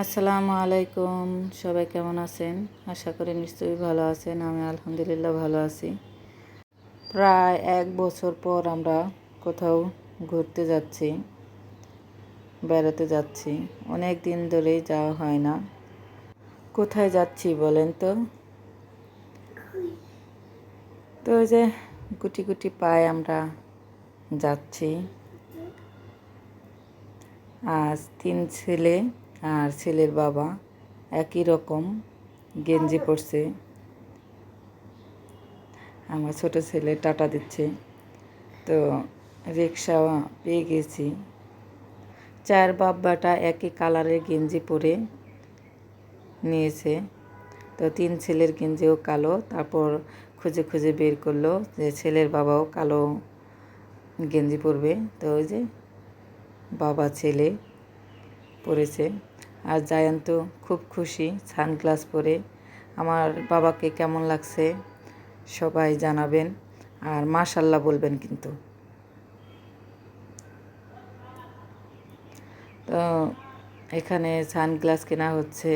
আসসালামু আলাইকুম। সবাই কেমন আছেন? আশা করি নিশ্চয়ই ভালো আছেন। আমি আলহামদুলিল্লাহ ভালো আছি। প্রায় এক বছর পর আমরা কোথাও ঘুরতে যাচ্ছি, বেড়াতে যাচ্ছি। অনেক দিন ধরেই যাওয়া হয় না। কোথায় যাচ্ছি বলেন তো? তো ওই যে গুটি গুটি পায়ে আমরা যাচ্ছি। আজ তিন ছেলে আর ছেলের বাবা একই রকম গেঞ্জি পরছে। আমার ছোট ছেলে টাটা দিচ্ছে। তো রিক্সা পেয়ে গেছি। চার বাব্বাটা একই কালারের গেঞ্জি পরে নিয়েছে। তো তিন ছেলের গেঞ্জিও কালো। তারপর খুঁজে খুঁজে বের করল যে ছেলের বাবাও কালো গেঞ্জি পরবে। তো ওই যে বাবা ছেলে পরেছে আর জায়ান তো খুব খুশি, সানগ্লাস পরে। আমার বাবাকে কেমন লাগছে সবাই জানাবেন। আর মাশাল্লাহ বলবেন কিন্তু। তো এখানে সানগ্লাস কেনা হচ্ছে।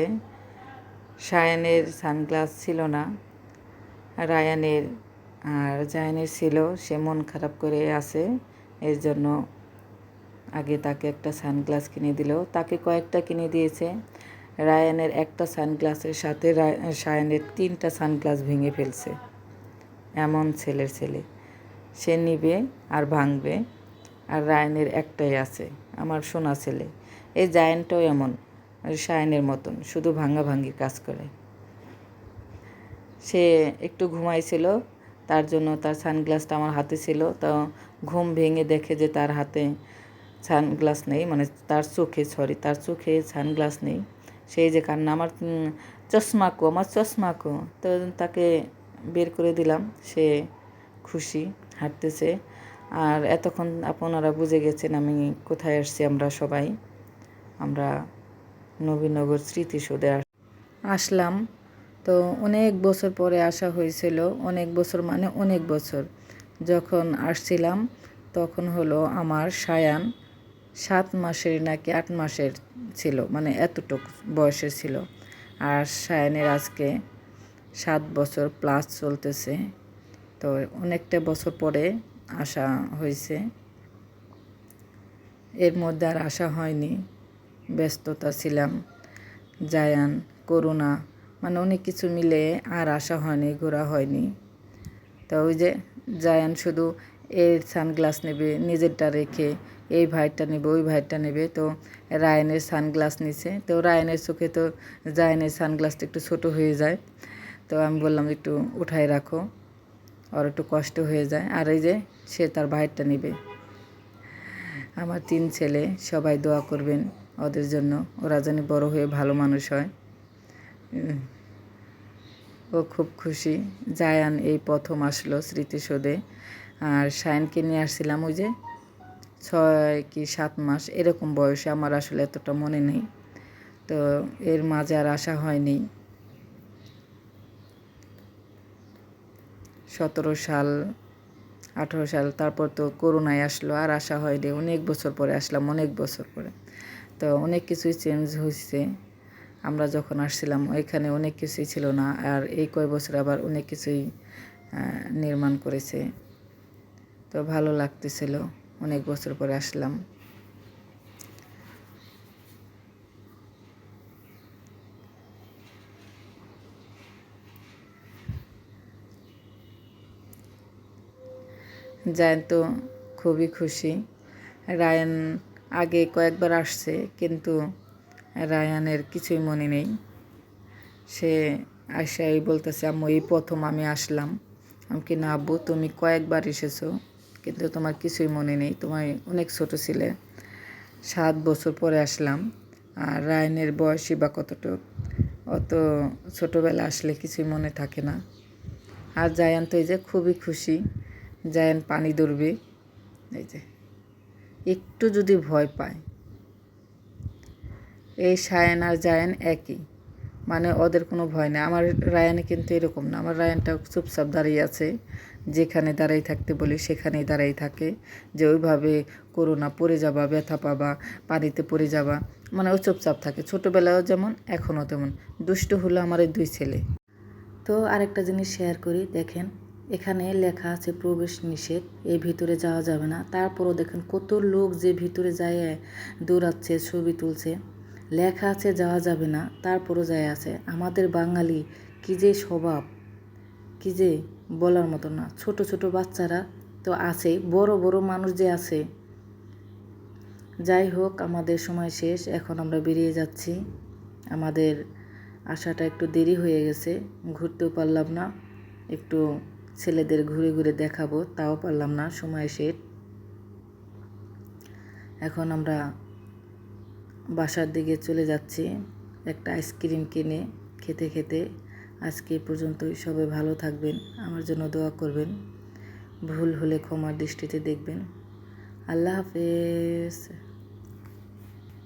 সায়ানের সানগ্লাস ছিল না, রায়ানের। আর জায়ানের ছিল, সে মন খারাপ করে আছে। এর জন্য আগে তাকে একটা সানগ্লাস কিনে দিল। তাকে কয়েকটা কিনে দিয়েছে। রায়ানের একটা সানগ্লাসের সাথে সায়ানের তিনটা সানগ্লাস ভেঙে ফেলছে। এমন ছেলের ছেলে। সে নিবে আর ভাঙবে। আর রায়ানের একটাই আছে, আমার সোনা ছেলে। এই জায়েন্টটাও এমন সায়নের মতন, শুধু ভাঙা ভাঙ্গি কাজ করে। সে একটু ঘুমাইছিল, তার জন্য তার সানগ্লাসটা আমার হাতে ছিল। তো ঘুম ভেঙে দেখে যে তার হাতে সানগ্লাস নেই মানে তার চোখে সরি তার চোখে সানগ্লাস নেই। সেই যে কান্না, আমার চশমা কো, আমার চশমা কো। তো তাকে বের করে দিলাম, সে খুশি, হাঁটতেছে। আর এতক্ষণ আপনারা বুঝে গেছেন আমি কোথায় আসছি, আমরা সবাই। আমরা নবীনগর স্মৃতিসৌধে আসলাম। তো অনেক বছর পরে আসা হয়েছিল, অনেক বছর মানে অনেক বছর। যখন আসছিলাম, তখন হলো আমার সায়ান। সাত মাসের নাকি আট মাসের ছিল মানে এতটুকু বয়সের ছিল। আর সায়ানের আজকে সাত বছর প্লাস চলতেছে। তো অনেকটা বছর পরে আসা হয়েছে। এর মধ্যে আর আসা হয়নি। ব্যস্ততা ছিলাম। জায়ান, করুণা মানে অনেক কিছু মিলে আর আসা হয়নি, ঘোরা হয়নি। তো ওই যে জায়ান শুধু এর সানগ্লাস নেবে, নিজেরটা রেখে, এই ভাইটা নেবে, ওই ভাইটা নেবে। তো রায়নের সানগ্লাস নিছে। তো রায়নের চোখে তো জায়নের সানগ্লাসটা একটু ছোট হয়ে যায়। তো আমি বললাম একটু উঠাই রাখো আর একটু কষ্ট হয়ে যায়। আর এই যে সে তার ভাইটা নেবে। আমার তিন ছেলে, সবাই দোয়া করবেন ওদের জন্য। ওরা যেন বড় হয়ে ভালো মানুষ হয়। ও খুব খুশি। জায়ান এই প্রথম আসলো স্মৃতিসৌধে। আর সায়নকে নিয়ে আসছিলাম ওই যে ছয় কি সাত মাস, এরকম বয়সে আমার আসলে এতটা মনে নেই। তো এর মাঝে আর আসা হয়নি। সতেরো সাল, আঠেরো সাল, তারপর তো করোনায় আসলো, আর আসা হয়নি। অনেক বছর পরে আসলাম, অনেক বছর পরে। তো অনেক কিছুই চেঞ্জ হয়েছে। আমরা যখন আসছিলাম, ওইখানে অনেক কিছুই ছিল না, আর এই কয় বছর আবার অনেক কিছুই নির্মাণ করেছে। তো ভালো লাগতেছিল। অনেক বছর পরে আসলাম। জায়ন তো খুবই খুশি। রায়ন আগে কয়েকবার আসছে, কিন্তু রায়ানের কিছুই মনে নেই। সে আসাই বলতেছে, আম্মু, এই প্রথম আমি আসলাম। আমি কি না আব্বু, তুমি কয়েকবার এসেছ। কিন্তু তোমার কিছুই মনে নেই। তোমার অনেক ছোট ছিলে। সাত বছর পরে আসলাম। আর রায়নের বয়সই বা কতটুক, অত ছোটোবেলা আসলে কিছুই মনে থাকে না। আর জায়ান তো এই যে খুবই খুশি। জায়ান পানি ধরবে। এই যে, একটু যদি ভয় পায়। এই সায়ান আর জায়ান একই। মানে ওদের কোনো ভয় নেই। আমার রায়ানে কিন্তু এরকম না। আমার রায়ানটা চুপচাপ দাঁড়িয়ে আছে। যেখানে দাঁড়াই থাকতে বলি সেখানেই দাঁড়াই থাকে। যে ওইভাবে করো না পড়ে যাবা, ব্যথা পাবা, পানিতে পড়ে যাবা মানে ও চুপচাপ থাকে। ছোটোবেলায়ও যেমন, এখনও তেমন। দুষ্ট হলো আমার এই দুই ছেলে। তো আরেকটা জিনিস শেয়ার করি, দেখেন, এখানে লেখা আছে প্রবেশ নিষেধ এই ভিতরে যাওয়া যাবে না। তারপরও দেখেন কত লোক যে ভিতরে যায়, দৌড়াচ্ছে, ছবি তুলছে। লেখা আছে যাওয়া যাবে না, তারপরও যায় আছে। আমাদের বাঙালি কী যে স্বভাব, কী যে বলার মতো না। ছোট ছোট বাচ্চারা তো আছে, বড় বড় মানুষ যে আছে। যাই হোক, আমাদের সময় শেষ, এখন আমরা বেরিয়ে যাচ্ছি। আমাদের আসাটা একটু দেরি হয়ে গেছে, ঘুরতেও পারলাম না। একটু ছেলেদের ঘুরে ঘুরে দেখাবো, তাও পারলাম না, সময় শেষ। এখন আমরা বাসার দিকে চলে যাচ্ছি, একটা আইসক্রিম কিনে, খেতে খেতে। আজকে পর্যন্ত সবাই ভালো থাকবেন, আমার জন্য দোয়া করবেন। ভুল হলে ক্ষমার দৃষ্টিতে দেখবেন। আল্লাহ হাফেজ।